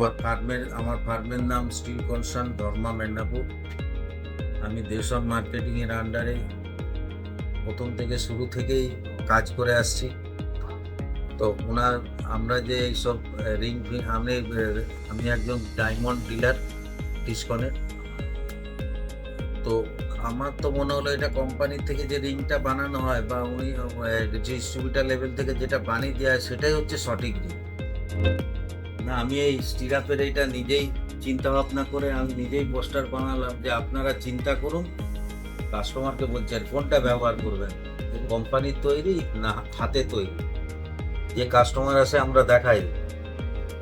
আমার ফার্মের আমার ফার্মের নাম স্টিল কনসার্ন ধর্মা মেদিনীপুর। আমি দেশম মার্কেটিং এর আন্ডারে প্রথম থেকে শুরু থেকেই কাজ করে আসছি। তো ওনার, আমরা যে এইসব রিং আমি আমি একজন ডায়মন্ড ডিলার ডিসকনের তো আমার তো মনে হলো এটা কোম্পানি থেকে যে রিংটা বানানো হয় বা উনি ডিস্ট্রিবিউটার লেভেল থেকে যেটা বানিয়ে দেওয়া হয়, সেটাই হচ্ছে সঠিক রিং না, আমি এই স্টিরাপের এইটা নিজেই চিন্তা ভাবনা করে আমি নিজেই পোস্টার বানালাম যে আপনারা চিন্তা করুন কাস্টমারকে বলছি, আর কোনটা ব্যবহার করবেন? কোম্পানির তৈরি না হাতে তৈরি। যে কাস্টমার আসে, আমরা দেখাই।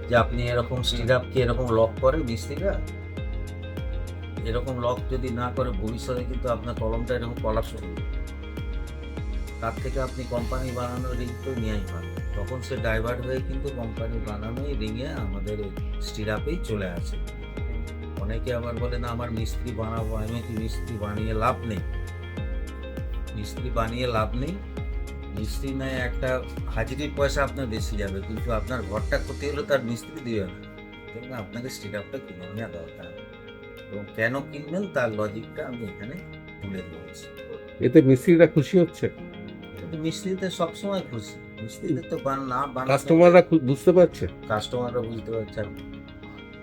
যে আপনি এরকম স্টিরাপ কি এরকম লক করে, মিস্ত্রিরা? এরকম লক যদি না করে, ভবিষ্যতে কিন্তু আপনার কলমটা এরকম কলাপস করবে তার থেকে আপনি কোম্পানি বানানোর রিং তো নেওয়াই ভালো। তখন সে ডাইভার্ট হয়ে কিন্তু কোম্পানি বানানোই রিংয়ে আমাদের স্টিরাপেই চলে আসে। অনেকে আবার বলে না আমার মিস্ত্রি বানাবো আমি কি মিস্ত্রি বানিয়ে লাভ নেই? মিস্ত্রি বানিয়ে লাভ নেই। মিস্ত্রি নয় একটা হাজিরির পয়সা আপনার বেশি যাবে কিন্তু আপনার ঘরটা ক্ষতি হলে তার মিস্ত্রি দিবে না। কিন্তু আপনাকে স্টিরাপটা কিনে নেওয়া দরকার। এবং কেন কিনবেন তার লজিকটা আমি এখানে তুলে ধরেছি। এতে মিস্ত্রিরা খুশি হচ্ছে? মিস্ত্রিতে সবসময় খুশি। মিস্ত্রিদের তো না কাস্টমাররা বুঝতে পারছে? কাস্টমাররা বুঝতে পারছে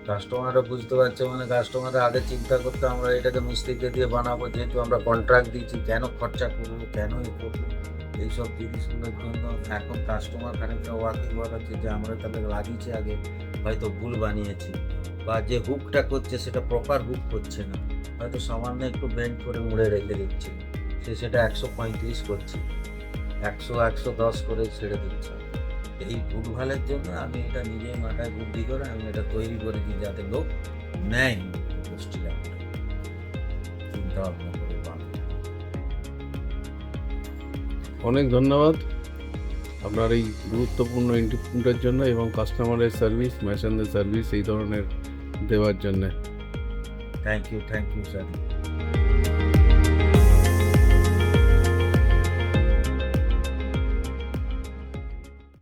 কাস্টমাররা বুঝতে পারছে মানে কাস্টমাররা আগে চিন্তা করতে আমরা এটাকে মিস্ত্রিকে দিয়ে বানাবো যেহেতু আমরা কন্ট্রাক্ট দিচ্ছি কেন খরচা করব কেন এ করব? এইসব জিনিসগুলোর জন্য এখন কাস্টমার খানিকটা ওয়াকিং আছে যে আমরা তাহলে লাগিয়েছি আগে হয়তো ভুল বানিয়েছি। বা যে হুকটা করছে সেটা প্রপার হুক করছে না। হয়তো সামান্য একটু বেন্ড করে মুড়ে রেখে দিচ্ছে। সে সেটা একশো পঁয়ত্রিশ করছে। একশো একশো দশ করে ছেড়ে দিচ্ছে। এই ভুলভালের জন্য আমি এটা নিজেই মাথায় বুদ্ধি করে আমি এটা তৈরি করেছি যাতে লোক নেয় চিন্তা ভাবনা করে বানায়। অনেক ধন্যবাদ আপনার এই গুরুত্বপূর্ণ ইনপুটের জন্য এবং কাস্টমারের সার্ভিস মেশিনদের সার্ভিস এই ধরনের দেওয়ার জন্য। Thank you thank you sir